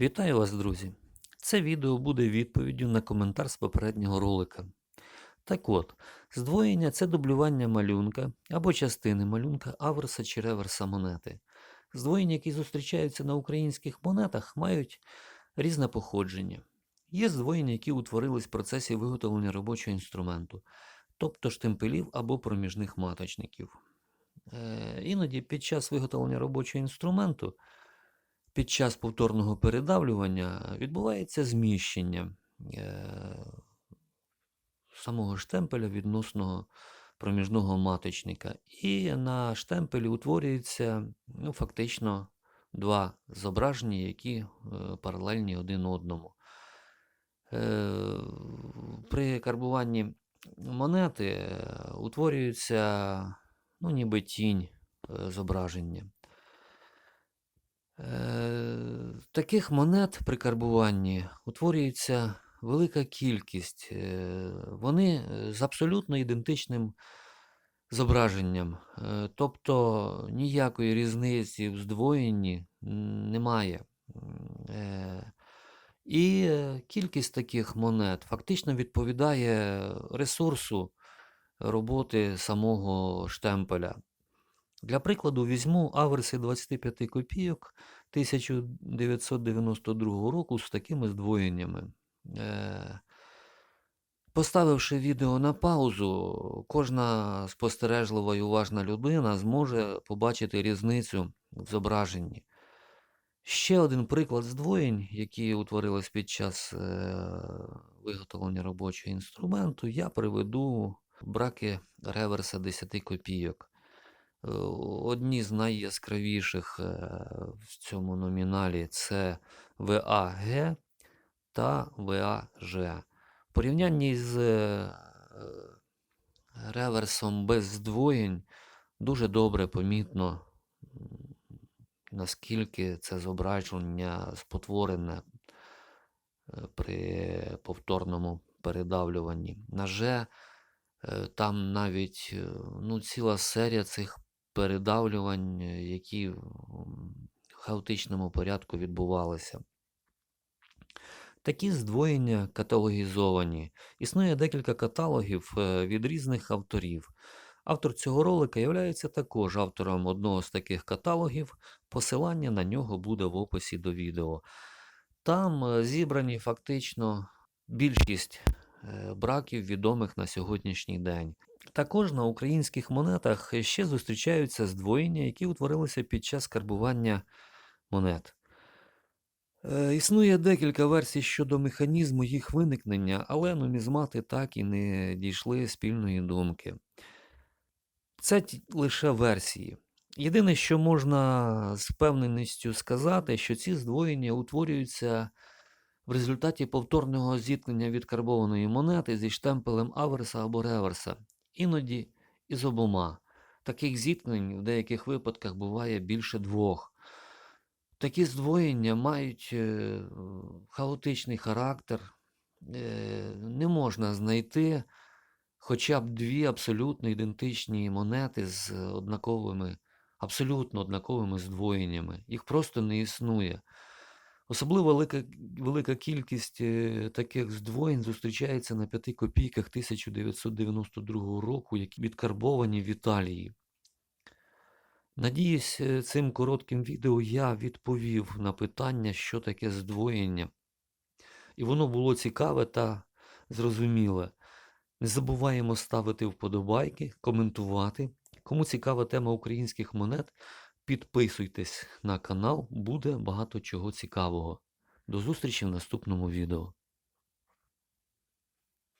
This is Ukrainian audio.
Вітаю вас, друзі! Це відео буде відповіддю на коментар з попереднього ролика. Так от, здвоєння це дублювання малюнка або частини малюнка аверса чи реверса монети. Здвоєння, які зустрічаються на українських монетах, мають різне походження. Є здвоєння, які утворились в процесі виготовлення робочого інструменту, тобто штемпелів або проміжних маточників. Е, іноді під час виготовлення робочого інструменту під час повторного передавлювання відбувається зміщення е, самого штемпеля відносно проміжного маточника. І на штемпелі утворюється ну, фактично два зображення, які е, паралельні один одному. Е, При карбуванні монети утворюється ну, ніби тінь зображення. Е, Таких монет при карбуванні утворюється велика кількість. Е, Вони е, з абсолютно ідентичним зображенням. Тобто ніякої різниці в здвоєнні немає. І кількість таких монет фактично відповідає ресурсу роботи самого штемпеля. Для прикладу, візьму аверси 25 копійок 1992 року з такими здвоєннями. Е, Поставивши відео на паузу, кожна спостережлива і уважна людина зможе побачити різницю в зображенні. Ще один приклад здвоєнь, які утворились під час е, виготовлення робочого інструменту, я приведу браки реверса 10 копійок. Е, Одні з найяскравіших е, в цьому номіналі це ВАГ та ВАЖ. В порівнянні з е, реверсом без здвоєнь дуже добре помітно, наскільки це зображення спотворене при повторному передавлюванні. На Ж Е, Там навіть ну, ціла серія цих передавлювань, е, які в хаотичному порядку відбувалися. Такі здвоєння каталогізовані. Існує декілька каталогів е, від різних авторів. Автор цього ролика є також автором одного з таких каталогів. Посилання на нього буде в описі до відео. Там е, зібрані фактично більшість браків відомих на сьогоднішній день. Також на українських монетах ще зустрічаються здвоєння, які утворилися під час карбування монет. Е, Існує декілька версій щодо механізму їх виникнення, але нумізмати так і не дійшли спільної думки. Це лише версії. Єдине, що можна з впевненістю сказати, що ці здвоєння утворюються в результаті повторного зіткнення відкарбованої монети зі штемпелем аверса або реверса, іноді і з обома. Таких зіткнень в деяких випадках буває більше двох. Такі здвоєння мають е, хаотичний характер. Е, Не можна знайти хоча б дві абсолютно ідентичні монети з однаковими, абсолютно однаковими здвоєннями. Їх просто не існує. Особливо велика, велика кількість е, таких здвоєнь зустрічається на 5 копійках 1992 року, які відкарбовані в Італії. Надіюсь, е, цим коротким відео я відповів на питання, що таке здвоєння. І воно було цікаве та зрозуміле. Не забуваємо ставити вподобайки, коментувати. Кому цікава тема українських монет, підписуйтесь на канал, буде багато чого цікавого. До зустрічі в наступному відео.